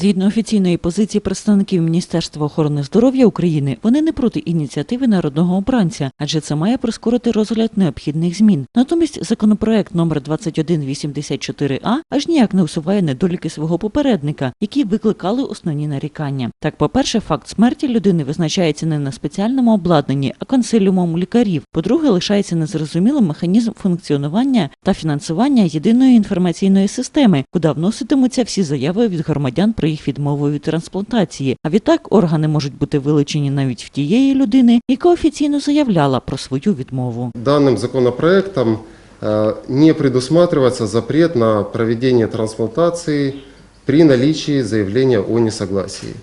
Згідно офіційної позиції представників Міністерства охорони здоров'я України, вони не проти ініціативи народного обранця, адже це має прискорити розгляд необхідних змін. Натомість законопроект номер 2184А аж ніяк не усуває недоліки свого попередника, які викликали основні нарікання. Так, по-перше, факт смерті людини визначається не на спеціальному обладнанні, а консиліумом лікарів. По-друге, лишається незрозумілим механізм функціонування та фінансування єдиної інформаційної системи, куди вноситимуться всі заяви від громадян про їх відмову від трансплантації. А відтак органи можуть бути вилучені навіть в тієї людини, яка офіційно заявляла про свою відмову. Данным законопроектом э, не предусматривается запрет на проведение трансплантации при наличии заявления о несогласии.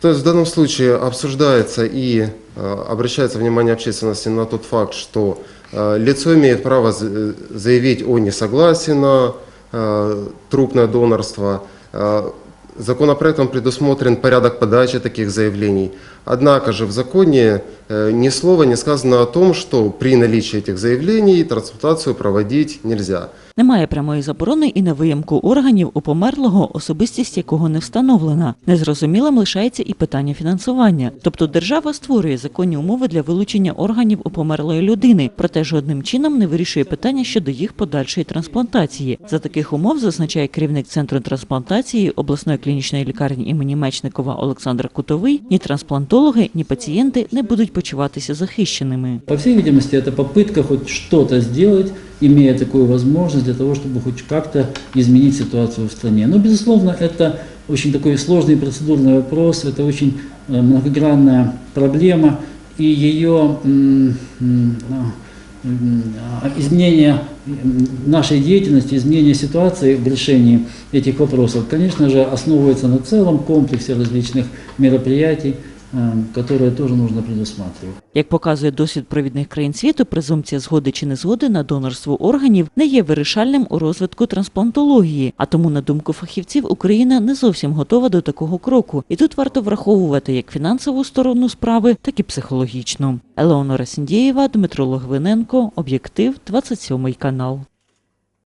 То есть в данном случае обсуждается и э, обращается внимание общественности на тот факт, что э, лицо имеет право за- заявить о несогласии на э, трупное донорство. Э, Законопроектом предусмотрен порядок подачи таких заявлений. Однако же в законе э, ни слова не сказано о том, что при наличии этих заявлений трансплантацию проводить нельзя. Немає прямої заборони і на виямку органів у померлого, особистість якого не встановлена. Незрозумілим лишається і питання фінансування. Тобто держава створює законні умови для вилучення органів у померлої людини, проте жодним чином не вирішує питання щодо їх подальшої трансплантації. За таких умов зазначає керівник центру трансплантації обласної клінічної лікарні імені Мечникова Олександр Кутовий. Ні трансплантологи, ні пацієнти не будуть почуватися захищеними. По всей видимости, это попытка хоть что-то сделать, имея такую возможность для того, чтобы хоть как-то изменить ситуацию в стране. Но, безусловно, это очень такой сложный процедурный вопрос, это очень э, многогранная проблема, и ее м, м, а, м, а, изменение м, нашей деятельности, изменение ситуации в решении этих вопросов, конечно же, основывается на целом комплексе различных мероприятий, э, которые тоже нужно предусматривать. Як показує досвід провідних країн світу, презумпція згоди чи незгоди на донорство органів не є вирішальним у розвитку трансплантології. А тому, на думку фахівців, Україна не зовсім готова до такого кроку. І тут варто враховувати як фінансову сторону справи, так і психологічну. Елеонора Сіндєєва, Дмитро Логвиненко, Об'єктив, 27 канал.